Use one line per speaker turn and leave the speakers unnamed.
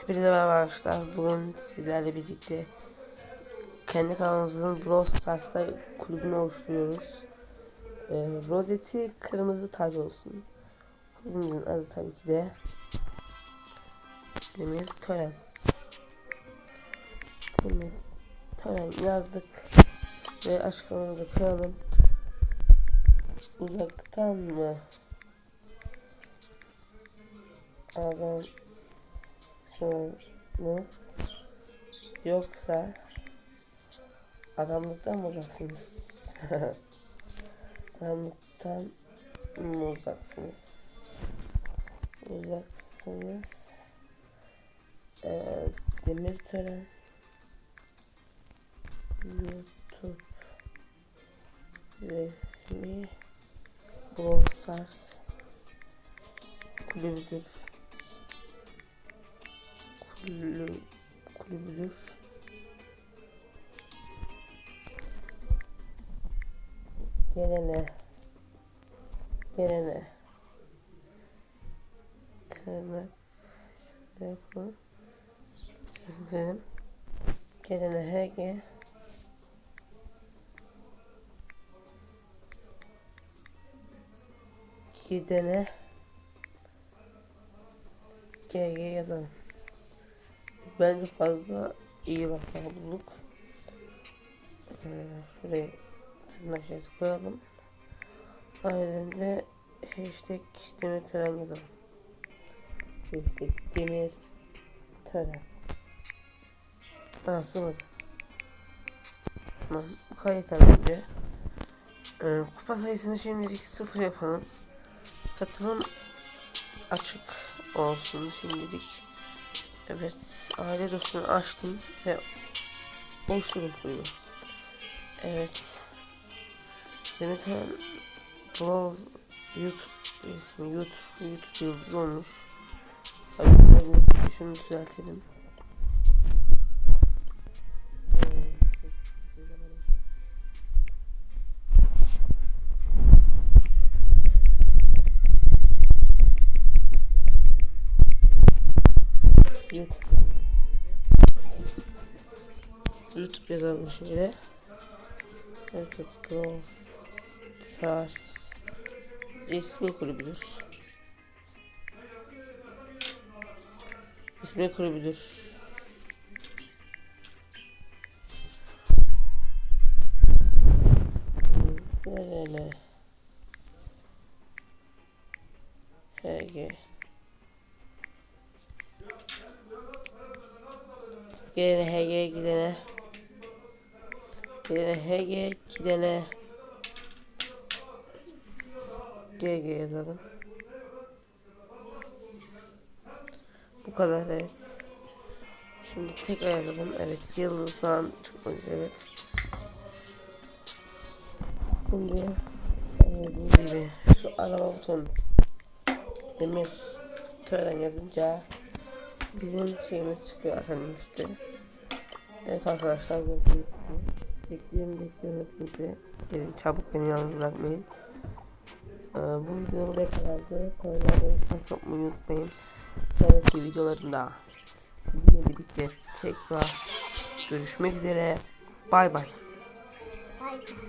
Hepinize merhaba arkadaşlar. Bugün sizlerle birlikte kendi kanalımızın Brawl Stars'ta kulübünü oluşturuyoruz. Ee, rozeti kırmızı taç olsun. Kulübümüzün adı tabii ki de Demir Tören. Demir Tören yazdık ve açıklamamızı koyalım. Uzaktan mı? Adam mı yoksa adamlıktan mı uzaksınız? adamlıktan mı uzaksınız? Uzaksınız. Ee, demir tören YouTube resmi Brawl Stars kulübüdür kulübü, kulübüdür. Gelene gelene tırnak şöyle yapalım. Seslerim. Gelene HG gidene GG yazalım. Bence fazla iyi bakma bulduk. Ee, şuraya tırnak şey koyalım. Ayrıca de hashtag demir tören yazalım. Hashtag demir tören. Aa sığmadı. Tamam yeter bence. Ee, kupa sayısını şimdilik sıfır yapalım. Katılım açık olsun şimdilik. Evet, aile dosyasını açtım ve oluşturum kulübü. Evet. Demet Hanım Brawl YouTube ismi YouTube YouTube yıldız olmuş. Tabii şunu düzeltelim. YouTube yazalım şöyle. YouTube Stars resmi kulübüdür. Resmi kulübüdür. Nerede? HG Gelene HG gidene Gelene HG gidene GG yazalım. Bu kadar evet. Şimdi tekrar yazalım. Evet yıldız falan çıkmış evet. Şimdi bu gibi şu arama butonu demir tören yazınca bizim şeyimiz çıkıyor efendim üstte. Evet arkadaşlar gördüğünüz gibi. Bekliyorum bekliyorum hepinizi. Gelin çabuk beni yalnız bırakmayın. Ee, bu video buraya kadardı. Kanalıma yapmayı unutmayın. Sonraki videolarımda sizinle birlikte tekrar görüşmek üzere. Bay bay.
Bye.